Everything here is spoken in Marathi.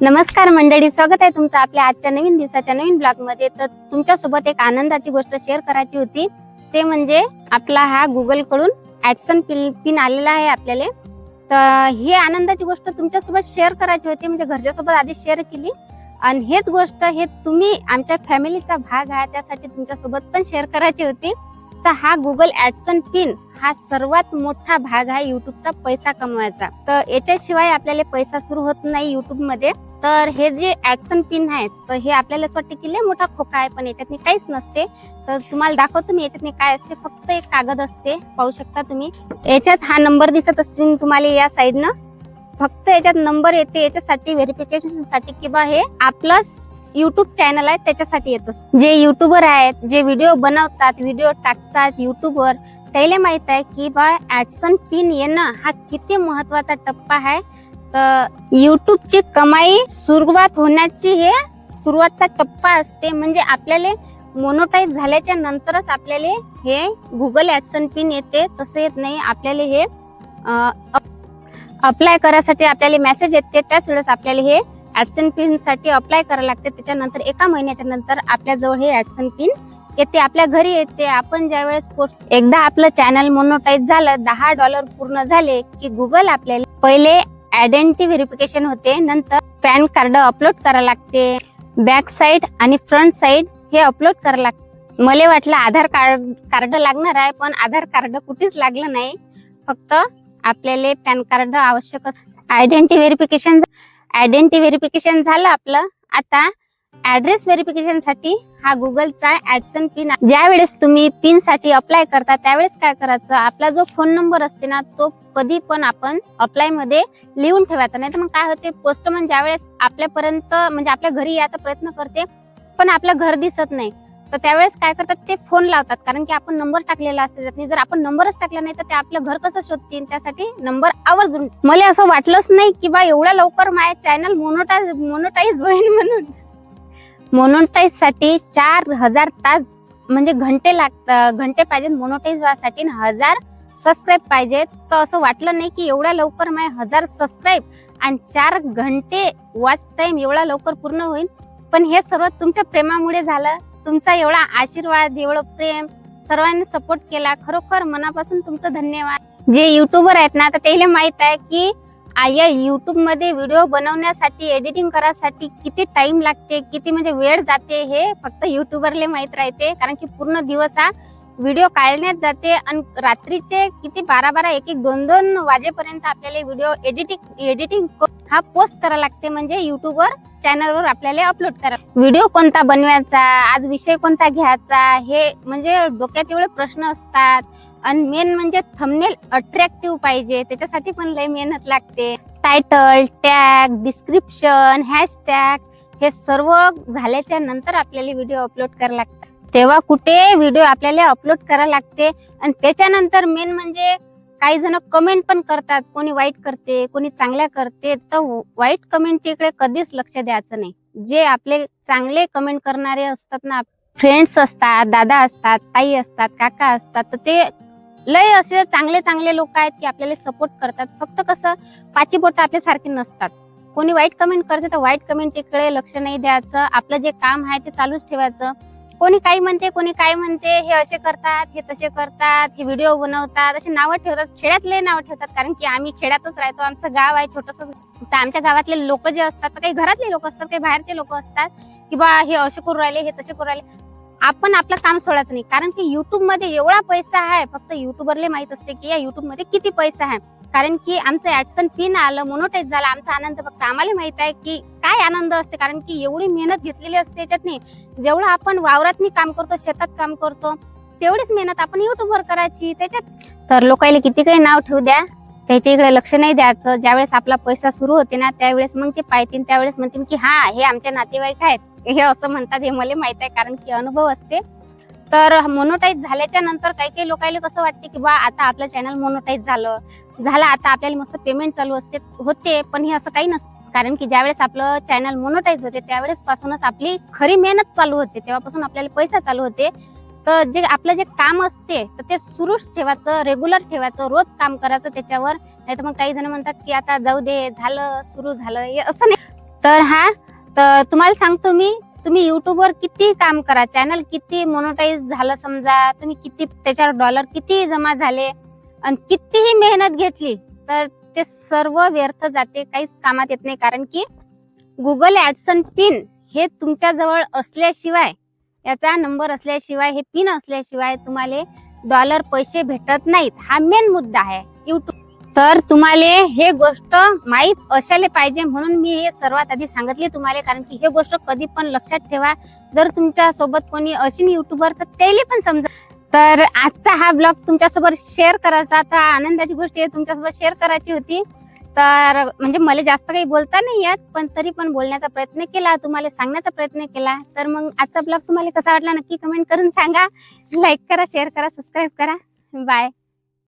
नमस्कार मंडळी स्वागत आहे तुमचं आपल्या आजच्या नवीन दिवसाच्या नवीन ब्लॉगमध्ये तर तुमच्यासोबत एक आनंदाची गोष्ट शेअर करायची होती. ते म्हणजे आपला हा गुगलकडून ऍडसन पिन पिन आलेला आहे आपल्याला. तर ही आनंदाची गोष्ट तुमच्यासोबत शेअर करायची होती म्हणजे घरच्यासोबत आधी शेअर केली. आणि हेच गोष्ट हे तुम्ही आमच्या फॅमिलीचा भाग आहे त्यासाठी तुमच्यासोबत पण शेअर करायची होती. तर हा गुगल ऍडसन पिन हा सर्वात मोठा भाग आहे युट्यूबचा पैसा कमवायचा. तर याच्याशिवाय आपल्याला पैसा सुरू होत नाही युट्यूबमध्ये तर हे जे ऍडसन पिन आहेत तर हे आपल्याला असं वाटते की लय मोठा खोका आहे पण याच्यातनी काहीच नसते. तर तुम्हाला दाखवतो मी याच्यातनी काय असते. फक्त एक कागद असते पाहू शकता तुम्ही. याच्यात हा नंबर दिसत असते तुम्हाला या साईडनं. फक्त याच्यात नंबर येते याच्यासाठी व्हेरिफिकेशनसाठी किंवा हे आपलं युट्यूब चॅनल आहे त्याच्यासाठी येत असते. जे युट्यूबर आहेत जे व्हिडिओ बनवतात व्हिडिओ टाकतात युट्यूबवर त्याला माहीत आहे की बा ऍडसन पिन येणं हा किती महत्त्वाचा टप्पा आहे. तर युट्यूबची कमाई सुरुवात होण्याची हे सुरुवातचा टप्पा असते. म्हणजे आपल्याला मोनोटाईज झाल्याच्या नंतरच आपल्याला हे गुगल ऍडसन पिन येते. तसं येत नाही. आपल्याला हे अप्लाय करायसाठी आपल्याला मेसेज येते. त्याच वेळेस आपल्याला हे ऍडसन पिनसाठी अप्लाय करायला लागते. त्याच्यानंतर एका महिन्याच्या नंतर आपल्याजवळ हे ऍडसन पिन येते आपल्या घरी येते आपण ज्यावेळेस पोस्ट एकदा आपलं चॅनल मोनोटाईज झालं दहा डॉलर पूर्ण झाले की गुगल आपल्याला पहिले आयडेंटिटी व्हेरिफिकेशन होते नंतर पॅन कार्ड अपलोड करावं लागते बॅक साईड आणि फ्रंट साईड हे अपलोड करावं लागते. मला वाटलं आधार कार्ड कार्ड लागणार आहे पण आधार कार्ड कुठेच लागलं नाही. फक्त आपल्याला पॅन कार्ड आवश्यक आयडेंटिटी व्हेरिफिकेशन आयडेंटिटी व्हेरिफिकेशन झालं आपलं. आता ऍड्रेस व्हेरिफिकेशनसाठी हा गुगलचा ऍडसन पिन ज्या वेळेस तुम्ही पिनसाठी अप्लाय करता त्यावेळेस काय करायचं? आपला जो फोन नंबर असते ना तो कधी पण आपण अप्लायमध्ये लिहून ठेवायचा. नाही तर मग काय होते? पोस्टमन ज्या वेळेस आपल्यापर्यंत म्हणजे आपल्या घरी यायचा प्रयत्न करते पण आपलं घर दिसत नाही. तर त्यावेळेस काय करतात? ते फोन लावतात. कारण की आपण नंबर टाकलेला असते. त्यातनी जर आपण नंबरच टाकला नाही तर ते आपलं घर कसं शोधतील? त्यासाठी नंबर आवर्जून. मला असं वाटलंच नाही की बा एवढ्या लवकर माझ्या चॅनल मोनोटाईज मोनोटाईज होईल म्हणून. मोनोटाईजसाठी चार हजार तास म्हणजे घंटे लागतात घंटे पाहिजेत मोनोटाईज व्हायसाठी हजार सबस्क्राईब पाहिजेत. तर असं वाटलं नाही की एवढ्या लवकर माझे हजार सबस्क्राईब आणि चार घंटे वॉच टाइम एवढा लवकर पूर्ण होईल. पण हे सर्व तुमच्या प्रेमामुळे झालं. तुमचा एवढा आशीर्वाद एवढं प्रेम सर्वांनी सपोर्ट केला. खरोखर मनापासून तुमचं धन्यवाद. जे युट्यूबर आहेत ना तर त्याला माहीत आहे की या यूट्यूबमध्ये व्हिडिओ बनवण्यासाठी एडिटिंग करायसाठी किती टाइम लागते किती म्हणजे वेळ जाते हे फक्त युट्यूबरले माहीत राहते. कारण की पूर्ण दिवस हा व्हिडिओ काढण्यात जाते आणि रात्रीचे किती बारा बारा एक एक दोन दोन वाजेपर्यंत आपल्याला व्हिडिओ एडिटिंग एडिटिंग हा पोस्ट करावा लागते म्हणजे युट्यूबवर चॅनलवर आपल्याला अपलोड करा व्हिडिओ कोणता बनवायचा आज विषय कोणता घ्यायचा हे म्हणजे डोक्यात एवढे प्रश्न असतात. आणि मेन म्हणजे थंबनेल अट्रॅक्टिव्ह पाहिजे. त्याच्यासाठी पण लय मेहनत लागते. टायटल टॅग डिस्क्रिप्शन हॅशटॅग हे सर्व झाल्याच्यानंतर आपल्याला व्हिडिओ अपलोड करायला लागतात तेव्हा कुठे व्हिडिओ आपल्याला अपलोड करायला लागते आणि त्याच्यानंतर मेन म्हणजे काही जण कमेंट पण करतात. कोणी वाईट करते कोणी चांगल्या करते. तर वाईट कमेंटच्या इकडे कधीच लक्ष द्यायचं नाही. जे आपले चांगले कमेंट करणारे असतात ना फ्रेंड्स असतात दादा असतात ताई असतात काका असतात तर ते लय असे चांगले चांगले लोक आहेत की आपल्याला सपोर्ट करतात. फक्त कसं पाची बोट आपल्यासारखी नसतात. कोणी वाईट कमेंट करते तर वाईट कमेंटच्या इकडे लक्ष नाही द्यायचं. आपलं जे काम आहे ते चालूच ठेवायचं. कोणी काही म्हणते कोणी काय म्हणते हे असे करतात हे तसे करतात हे व्हिडिओ बनवतात. असे नावं ठेवतात. खेड्यातले नावं ठेवतात. कारण की आम्ही खेड्यातच राहतो. आमचं गाव आहे छोटस. तर आमच्या गावातले लोक जे असतात तर काही घरातले लोक असतात काही बाहेरचे लोक असतात की बा हे असे करू राहिले हे तसे करू राहिले. आपण आपलं काम सोडायचं नाही. कारण की युट्यूबमध्ये एवढा पैसा आहे फक्त युट्यूबरले माहीत असते की या युट्यूबमध्ये किती पैसा आहे. कारण की आमचं ऍडसन पिन आलं मोनोटाईज झालं आमचा आनंद फक्त आम्हाला माहीत आहे की काय आनंद असते. कारण की एवढी मेहनत घेतलेली असते याच्यातनी जेवढं आपण वावरातनी काम करतो शेतात काम करतो तेवढीच मेहनत आपण युट्यूबवर करायची. त्याच्यात तर लोकांना किती काही नाव ठेवू द्या. त्याच्या इकडे लक्ष नाही द्यायचं. ज्यावेळेस आपला पैसा सुरू होते ना त्यावेळेस मग ते पाहतील त्यावेळेस म्हणतील की हा हे आमच्या नातेवाईक आहेत. हे असं म्हणतात हे मला माहीत आहे कारण की अनुभव असते. तर मोनोटाईज झाल्याच्यानंतर काही काही लोकांना कसं वाटते की बा आता आपलं चॅनल मोनोटाईज झालं. झालं आता आपल्याला मस्त पेमेंट चालू असते होते पण हे असं काही नसतं. कारण की ज्यावेळेस आपलं चॅनल मोनोटाईज होते त्यावेळेस पासूनच आपली खरी मेहनत चालू होते. तेव्हापासून आपल्याला पैसा चालू होते. तर जे आपलं जे काम असते तर ते सुरूच ठेवायचं रेग्युलर ठेवायचं रोज काम करायचं त्याच्यावर. नाही तर मग काही जण म्हणतात की आता जाऊ दे झालं सुरू झालं हे असं नाही. तर हा तर तुम्हाला सांगतो मी तुम्ही युट्यूबवर किती काम करा चॅनल किती मोनोटाईज झालं समजा तुम्ही किती त्याच्यावर डॉलर किती जमा झाले आणि कितीही मेहनत घेतली तर ते सर्व व्यर्थ जाते काहीच कामात येत नाही. कारण की गुगल ऍडसन पिन हे तुमच्या जवळ असल्याशिवाय याचा नंबर असल्याशिवाय हे पिन असल्याशिवाय तुम्हाला डॉलर पैसे भेटत नाहीत. हा मेन मुद्दा आहे. युट्यूब तर तुम्हाला हे गोष्ट माहीत असायला पाहिजे म्हणून मी हे सर्वात आधी सांगितले तुम्हाला कारण की हे गोष्ट कधी पण लक्षात ठेवा. जर तुमच्यासोबत कोणी अशी युट्यूबर तर त्याला पण समजा. तर आजचा हा ब्लॉग तुमच्यासोबत शेअर करायचा. आता आनंदाची गोष्ट आहे तुमच्यासोबत शेअर करायची होती. तर म्हणजे मला जास्त काही बोलता नाही येत पण तरी पण बोलण्याचा प्रयत्न केला तुम्हाला सांगण्याचा प्रयत्न केला. तर मग आजचा ब्लॉग तुम्हाला कसा वाटला नक्की कमेंट करून सांगा. लाईक करा शेअर करा सबस्क्राईब करा. बाय